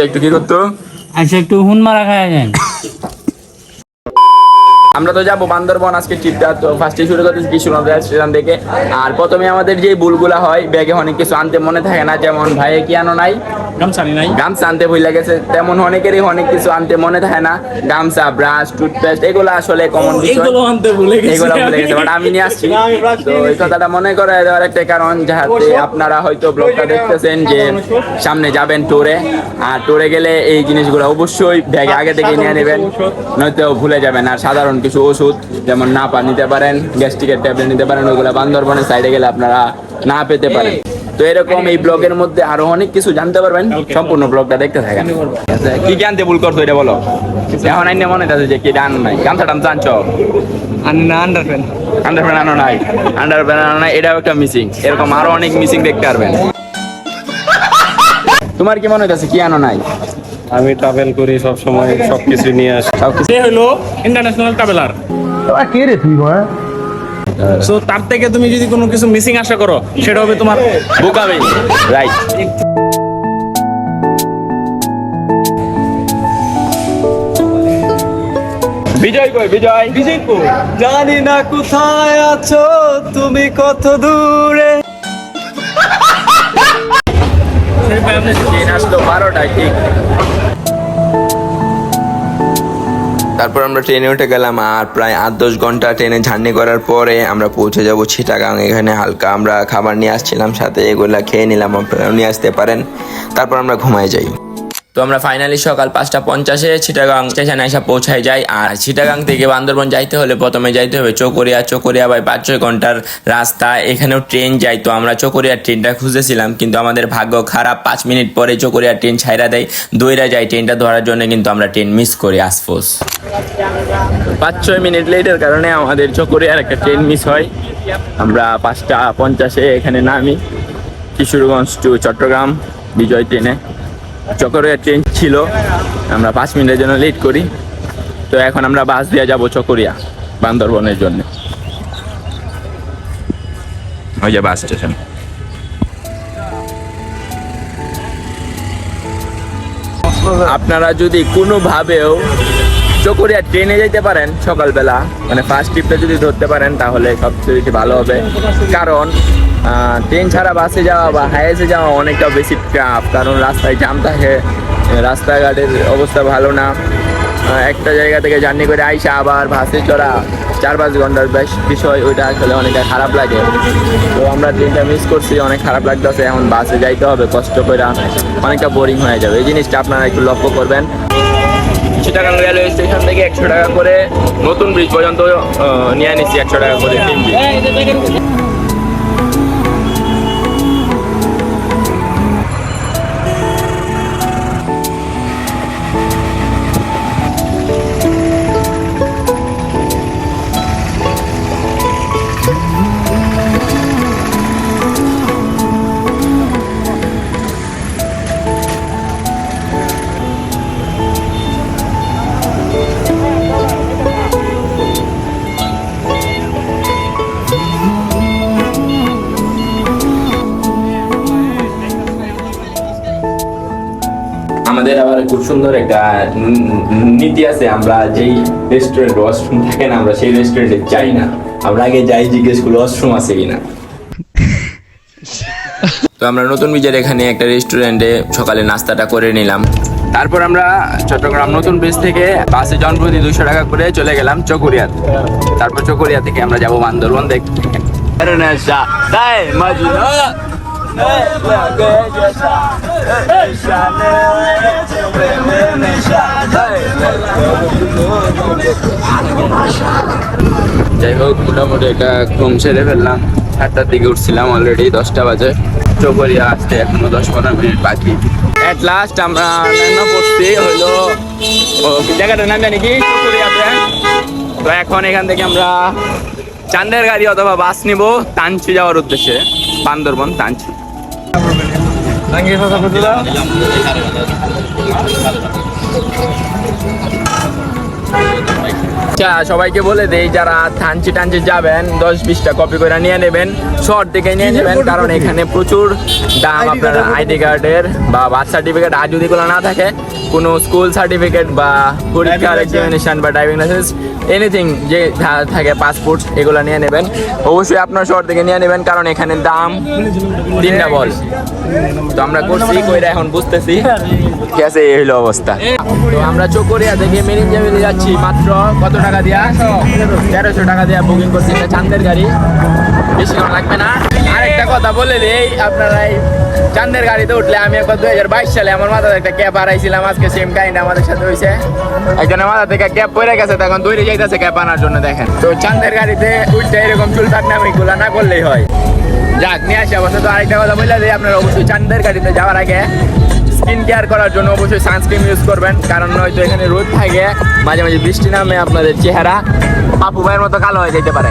একটু কি করতো? আচ্ছা একটু হুন মারা খায় যায় আমরা তো যাব বান্দরবন আজকে ট্রিপটা তো ফার্স্টে শুরু করতেছি কিশোরগঞ্জ স্টেশন থেকে। আর প্রথমে আমাদের যে ভুলগুলা হয় ব্যাগে অনেক কিছু আনতে মনে থাকে না যেমন ভাইয়ে কি আনো নাই? গামছানি নাই। গামছা আনতে ভুল লাগেছে তেমন অনেকেরই অনেক কিছু আনতে মনে থাকে না। গামছা ব্রাশ টুথপেস্ট এগুলো আসলে কমন বিষয়। এগুলো আনতে ভুলে গেছি এগুলো ভুলে গেছে বাট আমি নিয়ে আসছি। তো এই কথাটা মনে করে দেওয়ার একটা কারণ যাতে আপনারা হয়তো ব্লগটা দেখতেছেন যে সামনে যাবেন ট্যুরে আর ট্যুরে গেলে এই জিনিসগুলো অবশ্যই ব্যাগে আগে থেকে নিয়ে নেবেন নয়তো ভুলে যাবেন আর সাধারণ কিছু ওষুধ যেমন না পা নিতে পারেন গ্যাস্ট্রিকের ট্যাবলেট নিতে পারেন ওইগুলো বান্দরবনের সাইডে গেলে আপনারা না পেতে পারেন। তো এরকম এই ব্লগের মধ্যে আরও অনেক কিছু জানতে পারবেন। সম্পূর্ণ ব্লগটা দেখতে থাকেন। আচ্ছা, কি আনতে ভুল করছ এটা বলো? এখন আইনে মনে আছে যে কি ডান নাই। গামছা টামছা আনছো আন্ডারপ্যান্ট আন্ডারপ্যান আনো নাই। আন্ডারপ্যান আনো নাই এটাও একটা মিসিং এরকম আরও অনেক মিসিং দেখতে পারবেন। তোমার কি মনে হইতাছে কি আনো নাই? আমি ট্রাভেল করি সব সময় সবকিছু নিয়ে আসি। সব কিছু সে হলো ইন্টারন্যাশনাল ট্রাভেলার কে রে তুই ভাই সো তার থেকে তুমি যদি কোনো কিছু মিসিং আশা করো সেটা হবে তোমার বোকাবে রাইট বিজয় কই বিজয়? বিজয় কই জানি না কোথায় আছো তুমি কত দূরে। তারপর আমরা ট্রেনে উঠে গেলাম আর প্রায় আট দশ ঘণ্টা ট্রেনে ঝার্নি করার পরে আমরা পৌঁছে যাব ছিটাগাং এখানে হালকা আমরা খাবার নিয়ে আসছিলাম, সাথে এগুলা খেয়ে নিলাম নিয়ে আসতে পারেন। তারপর আমরা ঘুমায় যাই। তো আমরা ফাইনালি সকাল পাঁচটা পঞ্চাশে চিটাগাং স্টেশনে এসে পৌঁছায় যাই। আর চিটাগাং থেকে বান্দরবন যাইতে হলে প্রথমে যাইতে হবে চকরিয়া। চকরিয়া বাই পাঁচ ছয় ঘণ্টার রাস্তা। এখানেও ট্রেন যাই তো আমরা চকরিয়ার ট্রেনটা খুঁজেছিলাম, কিন্তু আমাদের ভাগ্য খারাপ। পাঁচ মিনিট পরে চকরিয়ার ট্রেন ছাইরা দেয়। দইরা যাই ট্রেনটা ধরার জন্য, কিন্তু আমরা ট্রেন মিস করি আসফোস পাঁচ ছয় মিনিট লেটের কারণে আমাদের চকরিয়ার একটা ট্রেন মিস হয়। আমরা পাঁচটা পঞ্চাশে এখানে নামি। কিশোরগঞ্জ টু চট্টগ্রাম বিজয় ট্রেনে চকরিয়া ট্রেন ছিল। আমরা পাঁচ মিনিটের জন্য লেট করি। তো এখন আমরা বাস দিয়ে যাব চকরিয়া, বান্দরবনের জন্য। ওই যে বাস স্টেশন আপনারা যদি কোনোভাবেও চকরিয়া ট্রেনে যেতে পারেন সকালবেলা মানে ফার্স্ট ট্রিপটা যদি ধরতে পারেন, তাহলে সবচেয়ে বেশি ভালো হবে। কারণ ট্রেন ছাড়া বাসে যাওয়া বা হাইয়েসে যাওয়া অনেকটা বেশি টাফ কারণ রাস্তায় জাম থাকে, রাস্তাঘাটের অবস্থা ভালো না। একটা জায়গা থেকে জার্নি করে আইসা আবার বাসে চড়া, চার পাঁচ ঘণ্টার বেশ বিষয়, ওইটা আসলে অনেকটা খারাপ লাগে। তো আমরা ট্রেনটা মিস করছি, অনেক খারাপ লাগতেছে, এখন বাসে যাইতে হবে, কষ্ট করে অনেকটা বোরিং হয়ে যাবে। এই জিনিসটা আপনারা একটু লক্ষ্য করবেন। চিটাগাং রেলওয়ে স্টেশন থেকে একশো টাকা করে নতুন ব্রিজ পর্যন্ত নিয়ে নিচ্ছি একশো টাকা করে আমাদের আবার খুব সুন্দর একটা নীতি আছে। আমরা যেই রেস্টুরেন্ট ওয়াশরুম থাকে না, আমরা সেই রেস্টুরেন্টে যাই না। আমরা আগে যাই, জিজ্ঞেস করি ওয়াশরুম আছে কিনা? তো আমরা নতুন বীজের এখানে একটা রেস্টুরেন্টে সকালে নাস্তাটা করে নিলাম। তারপর আমরা চট্টগ্রাম নতুন ব্রিজ থেকে বাসে জনপ্রতি দুশো টাকা করে চলে গেলাম চকরিয়া তারপর চকরিয়া থেকে আমরা যাব বান্দরবন দেখতে। যাই হোক মোটামুটি একটা ঘুম সেরে ফেললাম। সাতটার দিকে উঠছিলাম অলরেডি দশটা বাজে। চকরিয়া আসতে এখনও দশ পনেরো মিনিট বাকি। এট লাস্ট আমরা পড়ছি, হলো জায়গাটার নাম জানি কি? তো এখন এখান থেকে আমরা চান্দের গাড়ি অথবা বাস নিব, তানচি যাওয়ার উদ্দেশ্যে। Bandarban, তানচি। Nangis apa betul lah? আচ্ছা সবাইকে বলে দেই যারা থানচি টানচি যাবেন দশ বিশটা কপি করে নিয়ে নেবেন শহর থেকে নিয়ে নেবেন কারণ এখানে প্রচুর দাম আপনার আইডি কার্ডের বা বার্থ সার্টিফিকেট আর যদি না থাকে কোনো স্কুল সার্টিফিকেট বা পরীক্ষার এক্সামিনেশন বা ড্রাইভিং লাইসেন্স এনিথিং যে থাকে পাসপোর্ট এগুলো নিয়ে নেবেন। অবশ্যই আপনার শহর থেকে নিয়ে নেবেন কারণ এখানে দাম তিনটা বল। তো আমরা করছি কইরা এখন বুঝতেছি ঠিক আছে এই হলো অবস্থা। তো আমরা চকরিয়া থেকে মেরিনজামিলি যাচ্ছি মাত্র কত টাকা? দিয়া, তেরোশো টাকা দিয়া বুকিং করছি একটা চান্দের গাড়ি। বেশি লাগবে না। আরেকটা কথা বলে দেই, আপনারা চান্দের গাড়িতে উঠলে আমি একবার দুই হাজার বাইশ সালে আমার মাথায় একটা ক্যাব হারাইছিলাম, আজকে সেম কাহিনী আমাদের সাথে হয়েছে একজনের মাথা থেকে ক্যাব পড়ে গেছে তখন দৌড়ে যাইতেছে ক্যাব আনার জন্য, দেখেন। তো চান্দের গাড়িতে উঠতে এরকম চুল কাটনামি এগুলো না করলেই হয়। যাক, নিয়ে আসি অবশ্য। তো আরেকটা কথা বলে দিই, আপনারা অবশ্যই চান্দের গাড়িতে যাওয়ার আগে স্কিন কেয়ার করার জন্য অবশ্যই সানস্ক্রিন ইউজ করবেন কারণ হয়তো এখানে রোদ থাকে মাঝে মাঝে বৃষ্টি নামে আপনাদের চেহারা পাপু ভাইয়ের মতো কালো হয়ে যেতে পারে।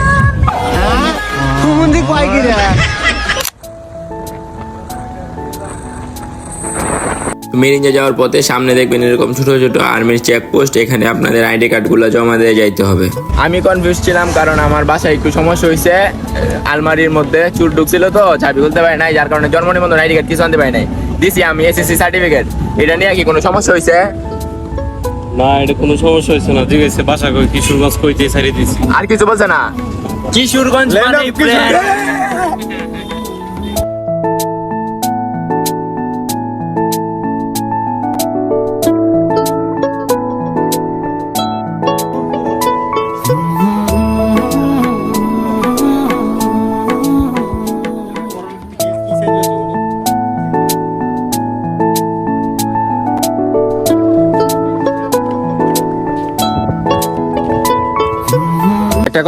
মেরিঞ্জা যাওয়ার পথে সামনে দেখবেন এরকম ছোট ছোট আর্মির চেকপোস্ট এখানে আপনাদের আইডি কার্ডগুলো জমা দিয়ে যাইতে হবে। আমি কনফিউজ ছিলাম কারণ আমার বাসায় একটু সমস্যা হয়েছে আলমারির মধ্যে চুর ঢুকছিল তো চাবি খুলতে পারি নাই যার কারণে জন্ম নিবন্ধন আইডি কার্ড কিছু আনতে পারি নাই। দিছি আমি এসএসসি সার্টিফিকেট এটা নিয়ে কি কোনো সমস্যা হয়েছে না এটা কোনো সমস্যা হয়েছে না। জিজ্ঞেসে বাসা কই কিশোরগঞ্জ কইতে ছাড়িয়ে দিছি। আর কিছু বলছে না? কিশোরগঞ্জ মানে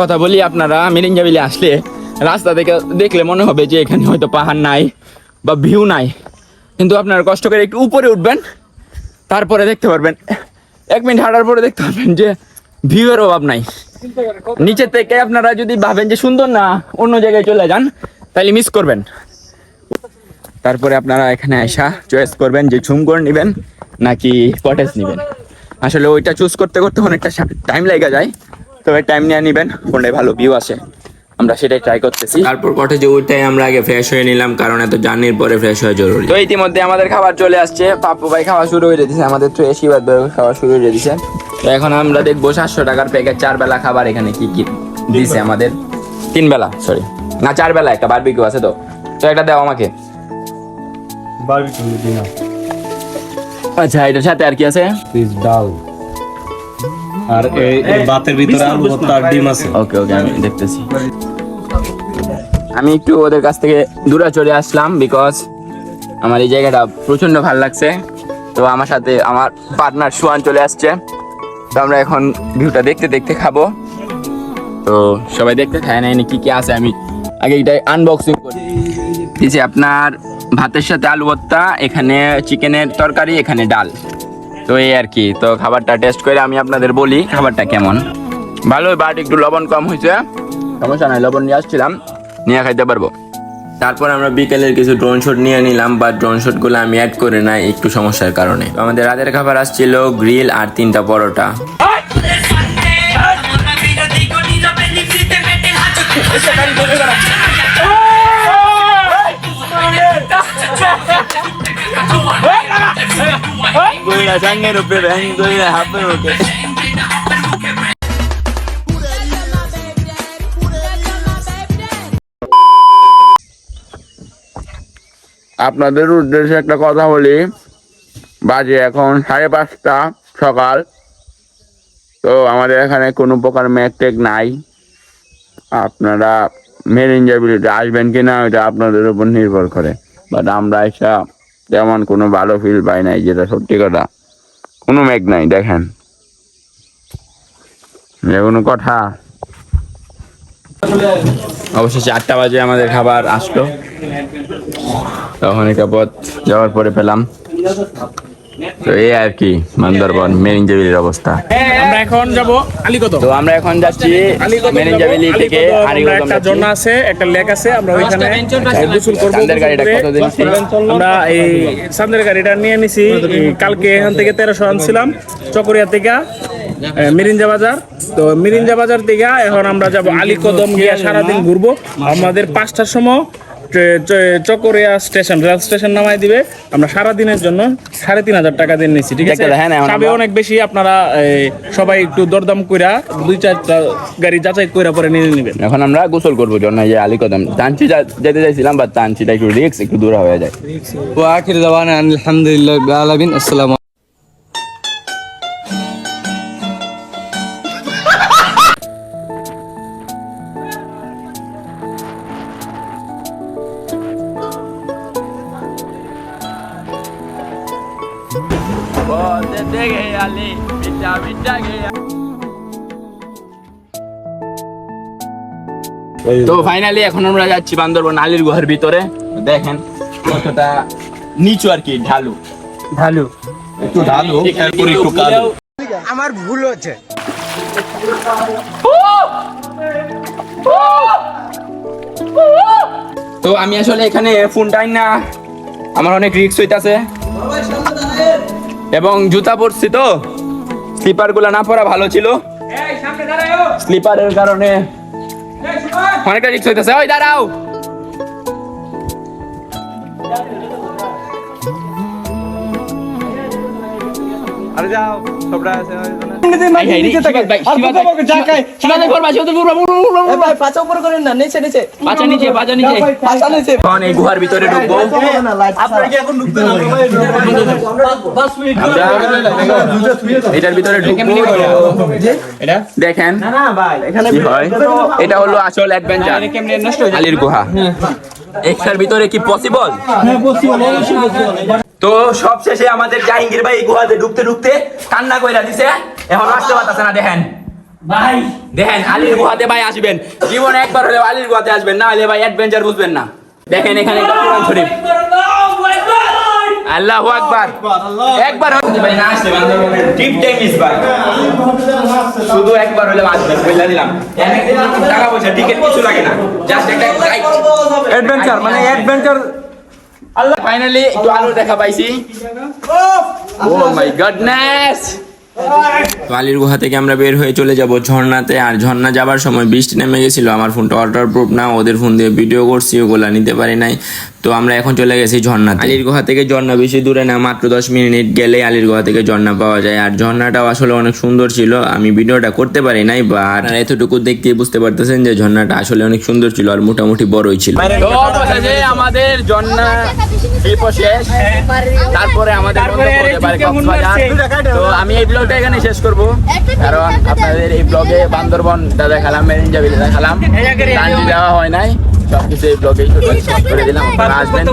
কথা বলি, আপনারা মিরিঞ্জাবিলি আসলে রাস্তা থেকে দেখলে মনে হবে যে এখানে হয়তো পাহাড় নাই বা ভিউ নাই। কিন্তু আপনারা কষ্ট করে একটু উপরে উঠবেন, তারপরে দেখতে পারবেন। এক মিনিট হাঁটার পরে দেখতে পারবেন যে ভিউয়ের অভাব নাই। নিচে থেকে আপনারা যদি ভাবেন যে সুন্দর না, অন্য জায়গায় চলে যান, তাহলে মিস করবেন। তারপরে আপনারা এখানে আসা চয়েস করবেন যে করে নেবেন নাকি কটেজ নেবেন। আসলে ওইটা চুজ করতে করতে অনেকটা টাইম লেগে যায়। তবে টাইম নিয়ে নেবেন কোনটায় ভালো ভিউ আসে। আমরা সেটাই ট্রাই করতেছি। তারপর কটেজে উঠটাই আমরা আগে ফ্রেশ হয়ে নিলাম কারণ এত জার্নির পরে ফ্রেশ হওয়া জরুরি। তো ইতিমধ্যে আমাদের খাবার চলে আসছে। পাপ্পু ভাই খাওয়া শুরু হয়ে দিয়েছে আমাদের তো এসিবাদ ভাই খাওয়া শুরু হয়ে দিয়েছে তো এখন আমরা দেখব সাতশো টাকার প্যাকেট চার বেলা খাবার এখানে কি কি দিছে আমাদের। তিন বেলা সরি না চার বেলা একটা বারবিকিউ আছে তো। তো একটা দাও আমাকে। বারবিকিউ দিনা আচ্ছা এটার সাথে আর কি আছে? প্লিজ ডাল। আর এই এই ভাতের আলু ভর্তা আর ডিম আছে। ওকে ওকে আমি দেখতেছি। আমি একটু ওদের কাছ থেকে দূরে চলে আসলাম বিকজ আমার এই জায়গাটা প্রচণ্ড ভালো লাগছে। তো আমার সাথে আমার পার্টনার সুয়ান চলে আসছে। তো আমরা এখন ভিউটা দেখতে দেখতে খাব। তো সবাই দেখতে খায় না এনে কি কি আছে আমি আগে এটা আনবক্সিং করি। দিয়েছি আপনার ভাতের সাথে আলু ভর্তা এখানে চিকেনের তরকারি এখানে ডাল। তো এই আর কি, তো খাবারটা টেস্ট করে আমি আপনাদের বলি খাবারটা কেমন। ভালো বাট একটু লবণ কম হয়েছে সমস্যা নাই, লবণ নিয়ে আসছিলাম, নিয়ে খাইতে পারব। তারপর আমরা বিকেলের কিছু ড্রোন শট নিয়ে নিলাম বা ড্রোন শটগুলো আমি অ্যাড করে নাই একটু সমস্যার কারণে। আমাদের রাতের খাবার আসছিল গ্রিল আর তিনটা পরোটা। আপনাদের উদ্দেশ্যে একটা কথা বলি। বাজে এখন সাড়ে পাঁচটা সকাল। তো আমাদের এখানে কোনো প্রকার ম্যাক টেক নাই। আপনারা মেন মেরিনজাবিলিটি আসবেন কি না ওইটা আপনাদের উপর নির্ভর করে। বাট আমরা এসা তেমন কোনো ভালো ফিল পাই নাই, যেটা সত্যি কথা। কোনো মেঘ নাই, দেখেন। যে কোনো কথা? অবশেষে আটটা বাজে আমাদের খাবার আসলো। তখন একটা পথ যাওয়ার পরে পেলাম। তো এই আর কি মেরিনজাবিলির অবস্থা। আমরা এখন যাব আলিকদম। তো আমরা এখন যাচ্ছি আলিকদম মেরিনজাবিলি থেকে আলিকদম একটা ঝর্ণা আছে একটা লেক আছে আমরা ওইখানে গোসল করব চাঁদের গাড়িটা গোসল কতদিন ছিল? আমরা এই চান্দের গাড়িটা নিয়ে নিছি কালকে এখান থেকে তেরোশো আনছিলাম চকরিয়া থেকে মিরিঞ্জা বাজার। তো মিরিঞ্জা বাজার থেকে এখন আমরা যাব আলী কদম গিয়া সারাদিন ঘুরবো। আমাদের পাঁচটার সময় চকরিয়া স্টেশন রেল স্টেশন নামাই দিবে। আমরা সারা দিনের জন্য সাড়ে তিন হাজার টাকা দিয়ে নিচ্ছি ঠিক আছে? হ্যাঁ, হ্যাঁ, অনেক বেশি আপনারা সবাই একটু দরদাম কইরা দুই চারটা গাড়ি যাচাই কইরা পরে নিয়ে নেবেন। এখন আমরা গোসল করব জন্য যে আলী কদম। তানচি যেতে চাইছিলাম বা তানচিটা একটু রিক্স একটু দূর হয়ে যায়। হ্যাঁ। ও আখির আলহামদুলিল্লাহ আসসালাম তো ফাইনালি এখন আমরা যাচ্ছি বান্দরবন আলীর গুহার ভিতরে। দেখেন কতটা নিচু আর কি ঢালু। ঢালু। একটু ঢালু একটু কালু। তো আমি আসলে এখানে ফোনটাই না। আমার অনেক রিক্স হইতাছে। এবং জুতা পরছি তো। স্লিপারগুলা না পরা ভালো ছিল। স্লিপারের কারণে অনেকটা রিস্ক হইতাছে। ওই দাঁড়াও। আরে যাও সবটা আছে এই গুহার ভিতরে ঢুকবো। এটার ভিতরে দেখেন। এটা হলো আসল অ্যাডভেঞ্চার আলীর গুহা। এটার ভিতরে কি পসিবল তো সব শেষে আমাদের জাহাঙ্গীর ভাই গুহাতে ঢুকতে ঢুকতে কান্না কইরা দিছে এখন আসতে পারতেছে না দেখেন। ভাই। দেখেন আলীর গুহাতে ভাই আসবেন। জীবন একবার হলে আলীর গুহাতে আসবেন না হলে ভাই অ্যাডভেঞ্চার বুঝবেন না। দেখেন এখানে একটা কোরআন শরীফ। আল্লাহু আকবার। একবার ভাই না বান্দরবনের ট্রিপ টাইম ইস ভাই শুধু একবার হলে আসবেন বলে দিলাম। টাকা পয়সা টিকিট কিছু লাগে না। জাস্ট একটা অ্যাডভেঞ্চার মানে অ্যাডভেঞ্চার আল্লাহ ফাইনালি একটু আলো দেখা পাইছি। ও মাই গডনেস বালির গুহা থেকে আমরা বের হয়ে চলে যাব ঝর্ণাতে আর ঝর্ণা যাবার সময় বৃষ্টি নেমে গেছিল। আমার ফোনটা ওয়াটার প্রুফ না ওদের ফোন দিয়ে ভিডিও করছি ওগুলা নিতে পারি নাই। তো আমরা এখন চলে গেছি ঝর্ণাতে। আলির গুহা থেকে ঝর্ণা বেশি দূরে না মাত্র দশ মিনিট গেলে আলির গুহা থেকে ঝর্ণা পাওয়া যায়। আর ঝর্ণাটাও আসলে অনেক সুন্দর ছিল। আমি ভিডিওটা করতে পারি নাই বা আপনারা এতটুকু দেখতে বুঝতে পারতেছেন যে ঝর্ণাটা আসলে অনেক সুন্দর ছিল আর মোটামুটি বড়ই ছিল। আমাদের শেষ। তারপরে আমাদের তো আমি এই ব্লগটা এখানে শেষ করব। কারণ আপনাদের এই ব্লগে বান্দরবন দেখালাম মেরিন জাবিল দেখালাম টানটি দেওয়া হয় নাই। সবকিছু এই ব্লগে করে দিলাম আপনারা আসবেন।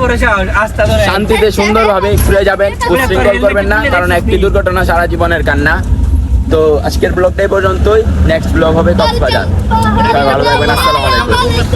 শান্তিতে সুন্দরভাবে ঘুরে যাবেন উশৃঙ্খল করবেন না কারণ একটি দুর্ঘটনা সারা জীবনের কান্না। তো আজকের ব্লগটাই পর্যন্তই নেক্সট ব্লগ হবে কক্সবাজার। বাজার ভালো থাকবেন আসসালামু আলাইকুম।